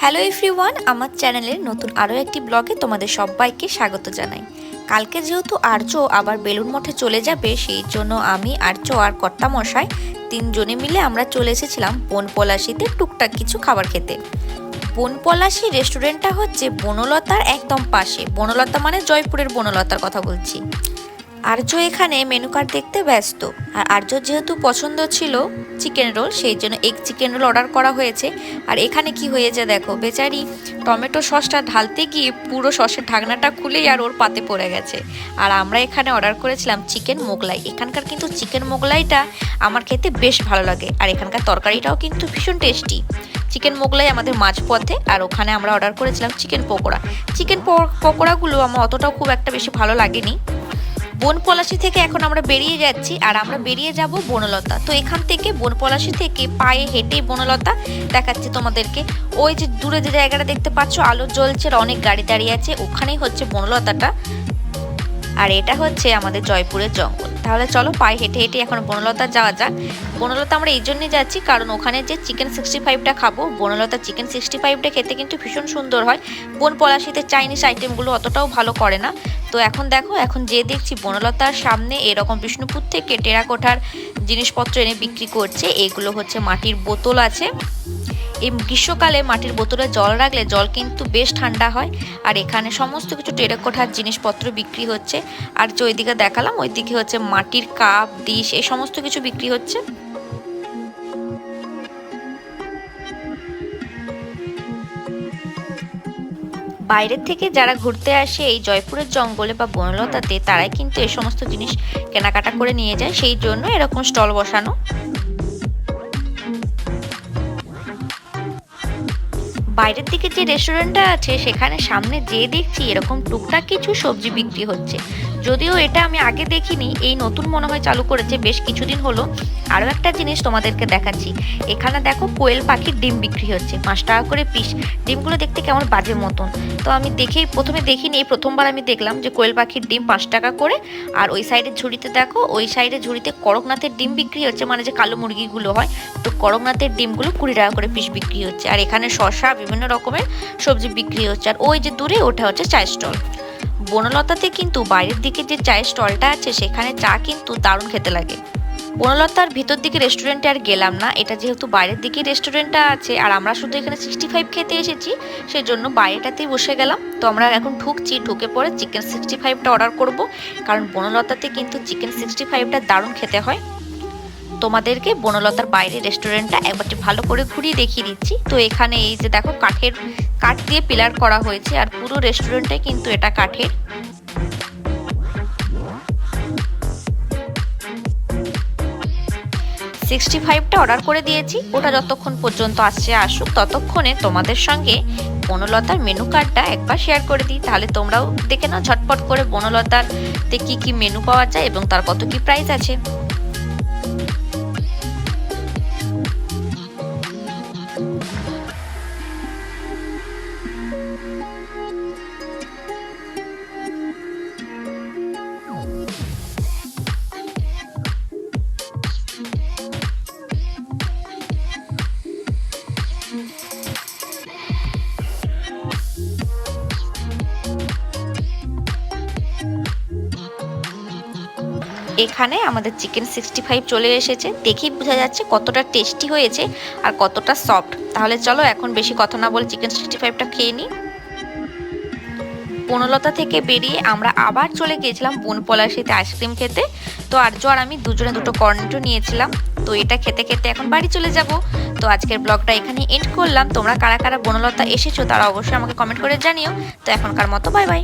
Hello everyone আমার চ্যানেলের নতুন আরও একটি ব্লগে তোমাদের সবাইকে স্বাগত জানাই। কালকে যেহেতু আর্য আবার বেলুন মঠে চলে যাবে, সেই জন্য আমি আর্য আর কর্তা মশাই তিনজনে মিলে আমরা চলে এসেছিলাম বন পলাশিতে টুকটাক কিছু খাবার খেতে। বন পলাশি রেস্টুরেন্টটা হচ্ছে বনলতার একদম পাশে। বনলতা মানে জয়পুরের বনলতার কথা বলছি। আর্য এখানে মেনু কার্ড দেখতে ব্যস্ত। আর আর্য যেহেতু পছন্দ ছিল চিকেন রোল সেই জন্য এগ চিকেন রোল অর্ডার করা হয়েছে। আর এখানে কি হয়েছে দেখো, বেচারি টমেটো সসটা ঢালতে গিয়ে পুরো সসের ঢাকনাটা খুলেই আর ওর পাতে পড়ে গেছে। আর আমরা এখানে অর্ডার করেছিলাম চিকেন মোগলাই। এখানকার কিন্তু চিকেন মোগলাইটা আমার খেতে বেশ ভালো লাগে। আর এখানকার তরকারিটাও কিন্তু ভীষণ টেস্টি চিকেন মোগলাই আমাদের মাঝপথে, আর ওখানে আমরা অর্ডার করেছিলাম চিকেন পকোড়া। চিকেন পকোড়াগুলো আমার অতটাও খুব একটা বেশি ভালো লাগেনি। বন পলাশি থেকে এখন আমরা বেরিয়ে যাচ্ছি আর আমরা বেরিয়ে যাব বনলতা। তো এখান থেকে বন পলাশি থেকে পায়ে হেঁটে বনলতা দেখাচ্ছি তোমাদেরকে। ওই যে দূরে যে জায়গাটা দেখতে পাচ্ছ, আলো জ্বলছে আর অনেক গাড়ি দাঁড়িয়ে আছে, ওখানেই হচ্ছে বনলতাটা। আর এটা হচ্ছে আমাদের জয়পুরের জঙ্গল। তাহলে চলো পায়ে হেঁটে হেঁটে এখন বনলতা যাওয়া যাক। বনলতা আমরা এই জন্যই যাচ্ছি কারণ ওখানে যে চিকেন সিক্সটি ফাইভটা খাব, বনলতা চিকেন সিক্সটি ফাইভটা খেতে কিন্তু ভীষণ সুন্দর হয়। বন পলাশিতে চাইনিজ আইটেমগুলো অতটাও ভালো করে না। তো এখন দেখো, এখন যে দেখছি বনলতার সামনে এরকম বিষ্ণুপুর থেকে টেরাকোঠার জিনিসপত্র এনে বিক্রি করছে। এগুলো হচ্ছে মাটির বোতল আছে। এই গ্রীষ্মকালে মাটির বোতলে জল রাখলে জল কিন্তু বেশ ঠান্ডা হয়। আর এখানে সমস্ত কিছু টেরাকোঠার জিনিসপত্র বিক্রি হচ্ছে। আর যে ওইদিকে দেখালাম, ওইদিকে হচ্ছে মাটির কাপ, ডিশ, এই সমস্ত কিছু বিক্রি হচ্ছে। বাইরের থেকে যারা ঘুরতে আসে এই জয়পুরের জঙ্গলে বা বনলতাতে, তারাই কিন্তু এই সমস্ত জিনিস কেনাকাটা করে নিয়ে যায়। সেই জন্য এরকম স্টল বসানো। বাইরের দিকে যে রেস্টুরেন্টটা আছে, সেখানে সামনে যে দেখছি এরকম টুকটাক কিছু সবজি বিক্রি হচ্ছে। যদিও এটা আমি আগে দেখিনি, এই নতুন মনে হয় চালু করেছে, বেশ কিছুদিন হলো। আরও একটা জিনিস তোমাদেরকে দেখাচ্ছি। এখানে দেখো কোয়েল পাখির ডিম বিক্রি হচ্ছে, পাঁচ টাকা করে পিস ডিমগুলো দেখতে কেমন বাজে মতন। তো আমি দেখেই, প্রথমে দেখিনি, এই প্রথমবার আমি দেখলাম যে কোয়েল পাখির ডিম পাঁচ টাকা করে। আর ওই সাইডের ঝুড়িতে দেখো, ওই সাইডের ঝুড়িতে করকনাথের ডিম বিক্রি হচ্ছে মানে যে কালো মুরগিগুলো হয়, তো করকনাথের ডিমগুলো কুড়ি টাকা করে পিস বিক্রি হচ্ছে। আর এখানে শশা বিভিন্ন রকমের সবজি বিক্রি হচ্ছে। আর ওই যে দূরে ওটা হচ্ছে চায়ের স্টল। বনলতাতে কিন্তু বাইরের দিকে যে চায়ের স্টলটা আছে, সেখানে চা কিন্তু দারুণ খেতে লাগে। বনলতার ভিতর দিকে রেস্টুরেন্টে আর গেলাম না। এটা যেহেতু বাইরের দিকে রেস্টুরেন্টটা আছে, আর আমরা শুধু এখানে সিক্সটি ফাইভ খেতে এসেছি সেই জন্য বাইরেটাতেই বসে গেলাম। তো আমরা এখন ঢুকছি, ঢুকে পরে চিকেন সিক্সটি ফাইভটা অর্ডার করব। কারণ বনলতাতে কিন্তু চিকেন সিক্সটি ফাইভটা দারুণ খেতে হয়। তোমাদেরকে বনলতার বাইরে রেস্টুরেন্টটা একবারটি ভালো করে ঘুরিয়ে দেখিয়ে দিচ্ছি। তো এখানে এই যে দেখো কাঠের কাঠ দিয়ে পিলার করা হয়েছে আর পুরো রেস্টুরেন্টে কিন্তু এটা কাঠের। সিক্সটি ফাইভটা অর্ডার করে দিয়েছি। ওটা যতক্ষণ পর্যন্ত আসছে, আসুক, ততক্ষণে তোমাদের সঙ্গে বনলতার মেনু কার্ডটা একবার শেয়ার করে দিই। তাহলে তোমরাও দেখে নাও ঝটপট করে বনলতারতে কি কি মেনু পাওয়া যায় এবং তার কত কি প্রাইস আছে। এখানে আমাদের চিকেন সিক্সটি ফাইভ চলে এসেছে। দেখেই বোঝা যাচ্ছে কতটা টেস্টি হয়েছে আর কতটা সফট তাহলে চলো এখন বেশি কথা না বলে চিকেন সিক্সটি ফাইভটা খেয়ে নিই। বনলতা থেকে বেরিয়ে আমরা আবার চলে গিয়েছিলাম বনপলাশিতে আইসক্রিম খেতে। তো আর্য আর আমি দুজনে দুটো কর্নেটো নিয়েছিলাম। তো এটা খেতে খেতে এখন বাড়ি চলে যাব। তো আজকের ব্লগটা এখানে এন্ড করলাম। তোমরা কারা কারা বনলতা এসেছ তারা অবশ্যই আমাকে কমেন্ট করে জানিও। তো এখনকার মতো বাই বাই